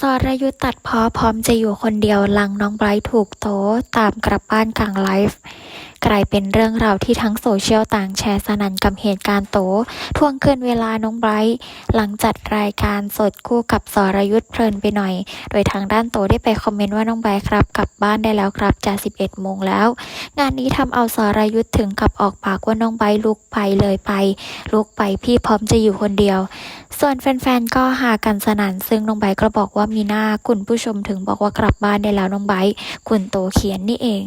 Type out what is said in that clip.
สรยุทธ์ตัดพ้อพร้อมจะอยู่คนเดียวหลังน้องไบรท์ถูกโตตามกลับบ้านกลางไลฟ์ กลายเป็นเรื่องราวที่ทั้งโซเชียลต่างแชร์สนันกับเหตุการณ์โตทวงคืนเวลาน้องไบรท์หลังจัดรายการสดคู่กับสรยุทธ์เพลินไปหน่อย โดยทางด้านโตได้ไปคอมเมนต์ว่าน้องไบรท์ครับ กลับบ้านได้แล้วครับจะ11โมงแล้ว งานนี้ทำเอาสรยุทธ์ถึงกับออกปากว่าน้องไบรท์ลุกไปเลยไป ลุกไปพี่พร้อมจะอยู่คนเดียว ส่วนแฟนๆก็หากันสนันซึ่งน้องไบรท์ก็บอกว่ามีหน้าคุณผู้ชมถึงบอกว่ากลับบ้านได้แล้วน้องไบรท์คุณโตเขียนนี่เอง